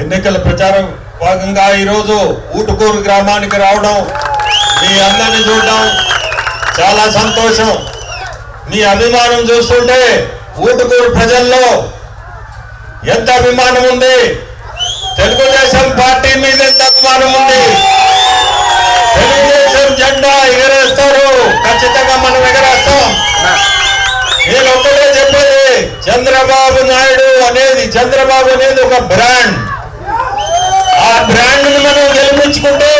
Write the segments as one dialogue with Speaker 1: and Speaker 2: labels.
Speaker 1: ఎన్నికల ప్రచారం భాగంగా ఈరోజు ఊటుకూరు గ్రామానికి రావడం మీ అందరిని చూడడం చాలా సంతోషం. మీ అభిమానం చూస్తుంటే ఊటుకూరు ప్రజల్లో ఎంత అభిమానం ఉంది? తెలుగుదేశం పార్టీ మీద ఎంత అభిమానం ఉంది? తెలుగుదేశం జెండా ఎగరేస్తారు. ఖచ్చితంగా మనం ఎగరేస్తాం. నేను ఒక్కటే చెప్పేది చంద్రబాబు నాయుడు అనేది చంద్రబాబు అనేది ఒక బ్రాండ్. ఆ బ్రాండ్ మనం గెలిపించుకుంటే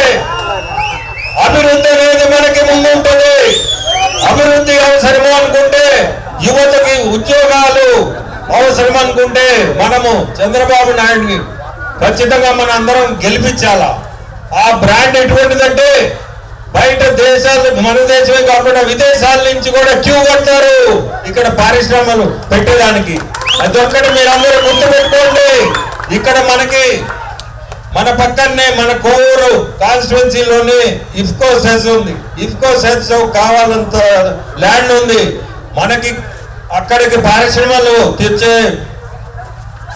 Speaker 1: అభివృద్ధి అనేది మనకి ముందు ఉంటుంది అభివృద్ధి అవసరము అనుకుంటే యువతకి ఉద్యోగాలు అవసరం అనుకుంటే మనము చంద్రబాబు నాయుడిని ఖచ్చితంగా మన అందరం గెలిపించాలా. ఆ బ్రాండ్ ఎటువంటిదంటే బయట దేశాలు మన దేశమే కాకుండా విదేశాల నుంచి కూడా క్యూ కడతారు ఇక్కడ పారిశ్రమలు పెట్టేదానికి. అది ఒక్కటి మీరందరూ గుర్తుపెట్టుకోండి. ఇక్కడ మనకి మన పక్కనే మన కోవూరు కాన్స్టిట్యున్సీలోని ఇఫ్కో సెస్ ఉంది. ఇఫ్కో సెస్ కావాలంత ల్యాండ్ ఉంది. మనకి అక్కడికి పారిశ్రమలు తెచ్చే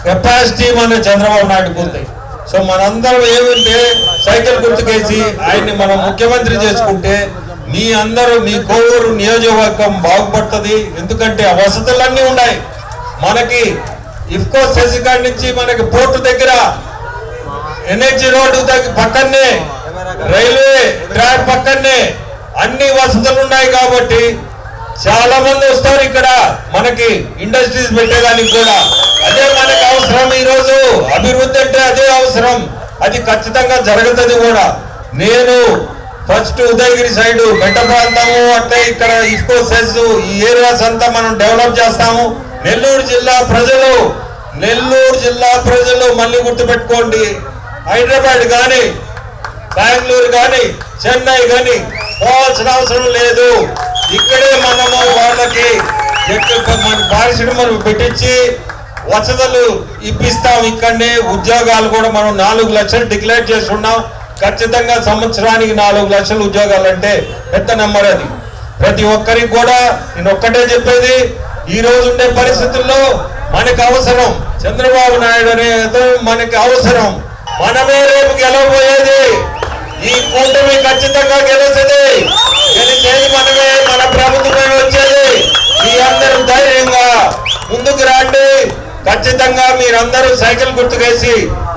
Speaker 1: కెపాసిటీ మన చంద్రబాబు నాయుడుకు ఉంది. సో మనందరం ఏమంటే సైకిల్ గుర్తుకేసి ఆయన్ని మనం ముఖ్యమంత్రి చేసుకుంటే మీ అందరూ మీ కోవూరు నియోజకవర్గం బాగుపడుతుంది. ఎందుకంటే ఆ వసతులన్నీ ఉన్నాయి. మనకి ఇఫ్కో సెస్ కాడి నుంచి మనకి పోర్టు దగ్గర ఎన్హెచ్ రోడ్డు పక్కనే రైల్వే ట్రాక్ పక్కనే అన్ని వసతులు ఉన్నాయి కాబట్టి చాలా మంది వస్తారు ఇక్కడ. మనకి ఇండస్ట్రీస్ పెట్టేదానికి కూడా. అదే మనకి అవసరం ఈరోజు. అభివృద్ధి అంటే అదే అవసరం. అది ఖచ్చితంగా జరుగుతుంది కూడా. నేను ఫస్ట్ ఉదయగిరి సైడ్ మెట్ట ప్రాంతము అంటే ఇక్కడ ఇఫ్కో సెస్ ఈ ఏరియాస్ అంతా మనం డెవలప్ చేస్తాము. నెల్లూరు జిల్లా ప్రజలు నెల్లూరు జిల్లా ప్రజలు మళ్ళీ గుర్తుపెట్టుకోండి. హైదరాబాద్ కానీ బెంగళూరు కానీ చెన్నై కానీ పోవాల్సిన అవసరం లేదు. ఇక్కడే మనము వాళ్ళకి మన పారిశ్రమలు పెట్టించి వసతులు ఇప్పిస్తాం ఇక్కడనే. ఉద్యోగాలు కూడా మనం నాలుగు లక్షలు డిక్లేర్ చేస్తున్నాం. ఖచ్చితంగా సంవత్సరానికి నాలుగు లక్షల ఉద్యోగాలు అంటే పెద్ద నెంబర్ అది. ప్రతి ఒక్కరికి కూడా నేను ఒక్కటే చెప్పేది ఈ రోజు ఉండే పరిస్థితుల్లో మనకు అవసరం. చంద్రబాబు నాయుడు అనే మనకి అవసరం. మనమే రేపు గెలవబోయేది. ఈ కూటమి ఖచ్చితంగా గెలుస్తుంది. గెలిచేది మనమే మన ప్రభుత్వమే వచ్చేది. మీ అందరూ ధైర్యంగా ముందుకు రండి. ఖచ్చితంగా మీరందరూ సైకిల్ గుర్తుకేసి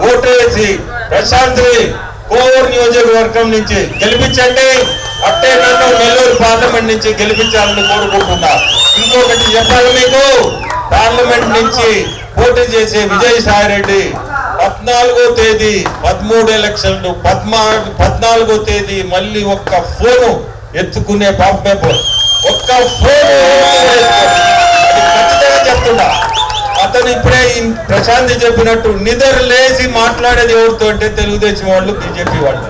Speaker 1: ఓటు వేసి ప్రశాంత్ కోవూరు నియోజకవర్గం నుంచి గెలిపించండి. అట్టే నన్ను నెల్లూరు పార్లమెంట్ నుంచి గెలిపించాలని కోరుకుంటున్నా. ఇంకొకటి చెప్పాలి మీకు పార్లమెంట్ నుంచి పోటీ చేసే విజయసాయి రెడ్డి పద్నాలుగో తేదీ పదమూడు ఎలక్షన్లు పద్నా పద్నాలుగో తేదీ మళ్ళీ ఒక్క ఫోను ఎత్తుకునే పాపమే ఒక్క ఫోన్ ఖచ్చితంగా చెప్తున్నా. అతను ఇప్పుడే ఈ చెప్పినట్టు నిద్ర లేచి మాట్లాడేది ఎవరితో అంటే తెలుగుదేశం వాళ్ళు బీజేపీ వాళ్ళు.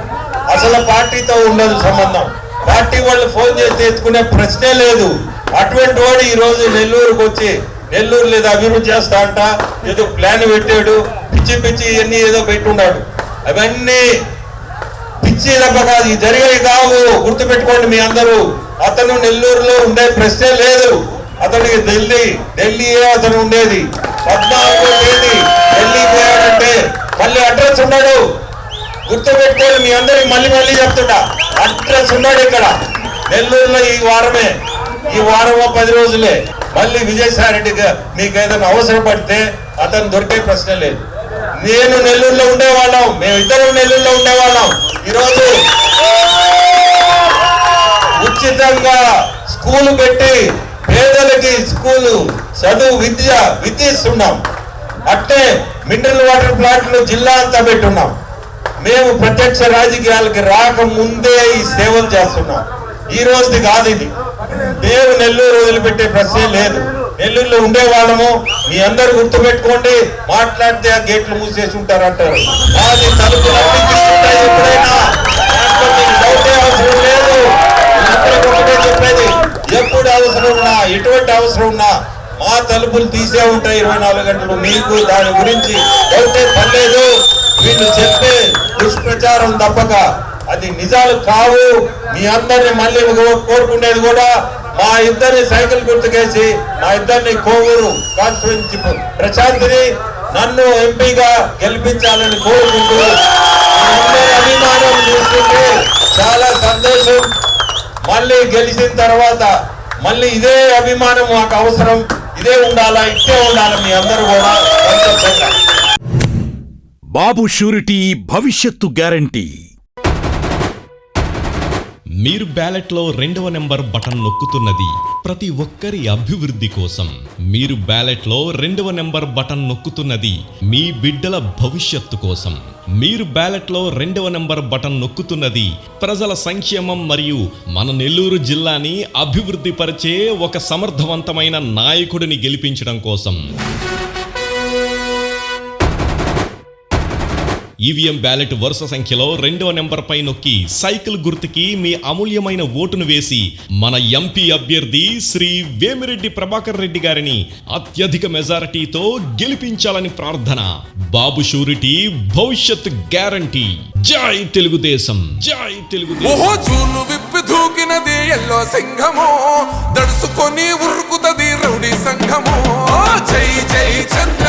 Speaker 1: అసలు పార్టీతో ఉండదు సంబంధం. పార్టీ వాళ్ళు ఫోన్ చేస్తే ఎత్తుకునే ప్రశ్నే లేదు. అటువంటి వాడు ఈరోజు నెల్లూరుకు వచ్చి నెల్లూరు లేదా అభివృద్ధి చేస్తా అంట ఏదో ప్లాన్ పెట్టాడు పిచ్చి పిచ్చి ఇవన్నీ ఏదో పెట్టున్నాడు అవన్నీ పిచ్చి దెబ్బ కాదు ఇది జరిగేవి కావు. గుర్తుపెట్టుకోండి మీ అందరూ. అతను నెల్లూరులో ఉండే ప్రశ్నే లేదు. అతనికి ఢిల్లీ ఢిల్లీయే అతను ఉండేది? పద్నాలుగో తేదీ ఢిల్లీ పోయాడంటే మళ్ళీ అడ్రస్ ఉన్నాడు గుర్తుపెట్టుకోండి మీ అందరికి మళ్ళీ మళ్ళీ చెప్తున్నా అడ్రస్ ఉన్నాడు ఇక్కడ. నెల్లూరులో ఈ వారమే ఈ వారమో పది రోజులే. మళ్ళీ విజయసాయి రెడ్డి మీకు ఏదైనా అవసరం పడితే అతను దొరికే ప్రశ్న లేదు. నేను నెల్లూరులో ఉండేవాళ్ళం మేమిద్దరం నెల్లూరులో ఉండేవాళ్ళం. ఈరోజు ఉచితంగా స్కూల్ పెట్టి పేదలకి స్కూలు చదువు విద్య విద్య ఇస్తున్నాం అట్టే మినరల్ వాటర్ ప్లాంట్లు జిల్లా అంతా పెట్టున్నాం. మేము ప్రత్యక్ష రాజకీయాలకి రాకముందే ఈ సేవలు చేస్తున్నాం. ఈ రోజుది కాదు ఇది. మేము నెల్లూరు వదిలిపెట్టే ప్రశ్నే లేదు. నెల్లూరులో ఉండే వాళ్ళము మీ అందరు గుర్తుపెట్టుకోండి మాట్లాడితే ఆ గేట్లు మూసేసి ఉంటారు అంటారు అది తలుపులు అన్ని ఎప్పుడైనా. అవసరం లేదు. చెప్పేది ఎప్పుడు అవసరం ఉన్నా ఎటువంటి అవసరం ఉన్నా మా తలుపులు తీసే ఉంటాయి ఇరవై నాలుగు గంటలు. మీకు దాని గురించి డౌటే పర్లేదు వీళ్ళు చెప్పే దుష్ప్రచారం తప్పక. అది నిజాలు కావు. మీ అందరిని మళ్ళీ కోరుకునేది కూడా మా ఇద్దరిని సైకిల్ గుర్తుకేసి మా ఇద్దరిని కోవూరు కాన్స్టిట్యున్సీ ప్రశాంతిని నన్ను ఎంపీగా గెలిపించాలని కోరుకుంటూ అభిమానం చూస్తుంటే చాలా సంతోషం. మళ్ళీ గెలిచిన తర్వాత మళ్ళీ ఇదే అభిమానం మాకు అవసరం. ఇదే ఉండాలా ఇట్టే ఉండాలా మీ అందరూ కూడా సంతోషంగా.
Speaker 2: బాబు షూరిటీ భవిష్యత్తు గ్యారంటీ.
Speaker 3: మీరు బ్యాలెట్లో రెండవ నెంబర్ బటన్ నొక్కుతున్నది ప్రతి ఒక్కరి అభివృద్ధి కోసం. మీరు బ్యాలెట్లో రెండవ నెంబర్ బటన్ నొక్కుతున్నది మీ బిడ్డల భవిష్యత్తు కోసం. మీరు బ్యాలెట్లో రెండవ నెంబర్ బటన్ నొక్కుతున్నది ప్రజల సంక్షేమం మరియు మన నెల్లూరు జిల్లాని అభివృద్ధి పరిచే ఒక సమర్థవంతమైన నాయకుడిని గెలిపించడం కోసం. ఈవీఎం బ్యాలెట్ వరుస సంఖ్యలో రెండవ నెంబర్ పై నొక్కి సైకిల్ గుర్తుకి మీ అమూల్యమైన ఓటును వేసి మన ఎంపీ అభ్యర్థి శ్రీ వేమిరెడ్డి ప్రభాకర్ రెడ్డి గారిని అత్యధిక మెజారిటీతో గెలిపించాలని ప్రార్థన. బాబు షూరిటీ భవిష్యత్ గ్యారంటీ. జై తెలుగుదేశం. జై తెలుగుదేశం.
Speaker 4: విప్పి దూకినది ఎల్లో సింహము. దడుసుకొని ఉరుకుతది రౌడీ సంఘము. జై జై చంద్ర